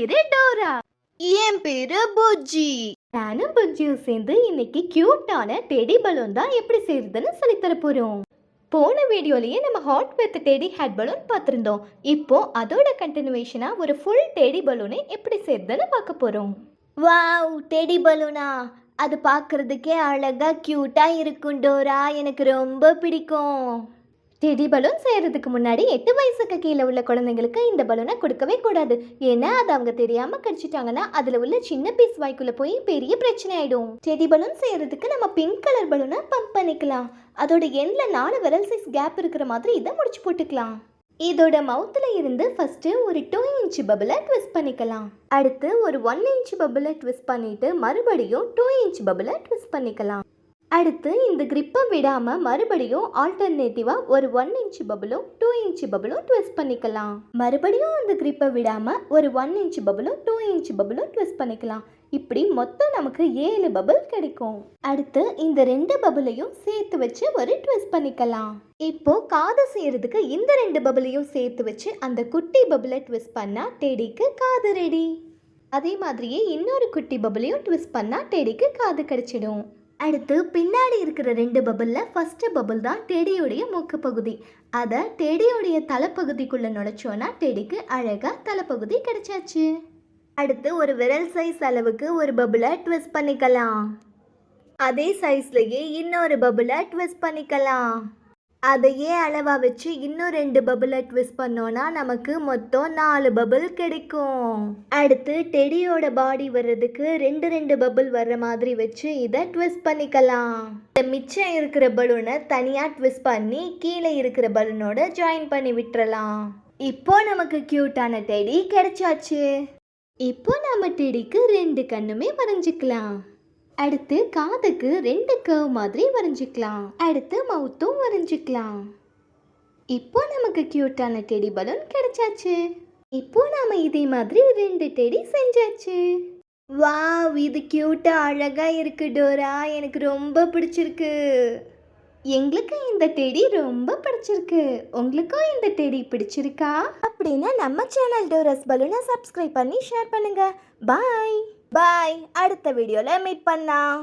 பேரு டோரா. என் பேரு புஜ்ஜி. நானும் புஜ்ஜியும் சேர்ந்து இன்னைக்கு கியூட்டான டெடி பலூன் தான் எப்படி செய்யறதுன்னு சொல்லித்தர போறோம். போன வீடியோலயே நம்ம heart with teddy hat balloon பார்த்துருந்தோம். இப்போ அதோட கண்டினியூவேஷனா ஒரு ஃபுல் டெடி பலூனை எப்படி செய்யறதுன்னு பார்க்க போறோம். வாவ் டெடி பலூனா அது பார்க்கறதுக்கே அழகா கியூட்டா இருக்கும் டோரா. எனக்கு ரொம்ப பிடிக்கும். டெடி பலூன் செய்கிறதுக்கு முன்னாடி எட்டு வயசுக்கு கீழே உள்ள குழந்தைங்களுக்கு இந்த பலூனை கொடுக்கவே கூடாது. ஏன்னா அது அவங்க தெரியாமல் கடிச்சிட்டாங்கன்னா அதில் உள்ள சின்ன பீஸ் வாய்க்குள்ளே போய் பெரிய பிரச்சனை ஆகிடும் டெடி பலூன் செய்கிறதுக்கு நம்ம பிங்க் கலர் பலூனை பம்ப் பண்ணிக்கலாம். அதோட எண்டில் நாலு விரல் சைஸ் கேப் இருக்கிற மாதிரி இதை முடிச்சு போட்டுக்கலாம். இதோட மவுத்தில் இருந்து ஃபஸ்ட்டு ஒரு டூ இன்ச் பபுளை ட்விஸ்ட் பண்ணிக்கலாம். அடுத்து ஒரு ஒன் இன்ச் பபுளை ட்விஸ்ட் பண்ணிவிட்டு மறுபடியும் டூ இன்ச் பபுளை ட்விஸ்ட் பண்ணிக்கலாம். அடுத்து இந்த கிரிப்பை விடாமல் மறுபடியும் ஆல்டர்னேட்டிவாக ஒரு ஒன் இன்ச் பபுளும் டூ இன்ச் பபுளும் ட்விஸ்ட் பண்ணிக்கலாம். மறுபடியும் அந்த கிரிப்பை விடாமல் ஒரு ஒன் இன்ச் பபுளும் டூ இன்ச் பபுளும் ட்விஸ்ட் பண்ணிக்கலாம். இப்படி மொத்தம் நமக்கு ஏழு பபுள் கிடைக்கும். அடுத்து இந்த ரெண்டு பபுளையும் சேர்த்து வச்சு ஒரு ட்விஸ்ட் பண்ணிக்கலாம். இப்போ காது செய்யறதுக்கு இந்த ரெண்டு பபுளையும் சேர்த்து வச்சு அந்த குட்டி பபுளை ட்விஸ்ட் பண்ணா டெடிக்கு காது ரெடி அதே மாதிரியே இன்னொரு குட்டி பபுளையும் ட்விஸ்ட் பண்ணா டெடிக்கு காது கிடைச்சிடும். அடுத்து பின்னாடி இருக்கிற ரெண்டு பபுளில் ஃபஸ்ட்டு பபுள் தான் டெடியுடைய மூக்கு பகுதி அதை டெடியுடைய தலைப்பகுதிக்குள்ளே நுழைச்சோன்னா டெடிக்கு அழகாக தலைப்பகுதி கிடைச்சாச்சு. அடுத்து ஒரு விரல் சைஸ் அளவுக்கு ஒரு பபுளை ட்விஸ்ட் பண்ணிக்கலாம். அதே சைஸ்லேயே இன்னொரு பபுளை ட்விஸ்ட் பண்ணிக்கலாம். அதையே அளவாக வச்சு இன்னும் ரெண்டு பபிளை ட்விஸ்ட் பண்ணோன்னா நமக்கு மொத்தம் நாலு பபுள் கிடைக்கும். அடுத்து டெடியோட பாடி வர்றதுக்கு ரெண்டு ரெண்டு பபுள் வர்ற மாதிரி வச்சு இதை ட்விஸ்ட் பண்ணிக்கலாம். இந்த மிச்சம் இருக்கிற பலூனை தனியாக ட்விஸ்ட் பண்ணி கீழே இருக்கிற பலூனோட ஜாயின் பண்ணி விட்டுறலாம். இப்போ நமக்கு க்யூட்டான டெடி கிடைச்சாச்சு. இப்போ நம்ம டெடிக்கு ரெண்டு கண்ணுமே வரைஞ்சிக்கலாம். அடுத்து காதுக்கு ரெண்டு கர்வ் மாதிரி வரைஞ்சிக்கலாம். அடுத்து மவுத்தும் வரைஞ்சிக்கலாம். இப்போ நமக்கு கியூட்டான டெடி பலூன் கிடைச்சாச்சு. இப்போ நாம இதே மாதிரி ரெண்டு டெடி செஞ்சாச்சு. வாவ் இது கியூட்டா அழகா இருக்கு டோரா. எனக்கு ரொம்ப பிடிச்சிருக்கு. எங்களுக்கு இந்த டெடி ரொம்ப பிடிச்சிருக்கு. உங்களுக்கும் இந்த டெடி பிடிச்சிருக்கா? அப்படின்னா நம்ம சேனல் டோரஸ் பலூனை சப்ஸ்கிரைப் பண்ணி ஷேர் பண்ணுங்க. Bye bye. அடுத்த வீடியோவில் மீட் பண்ணலாம்.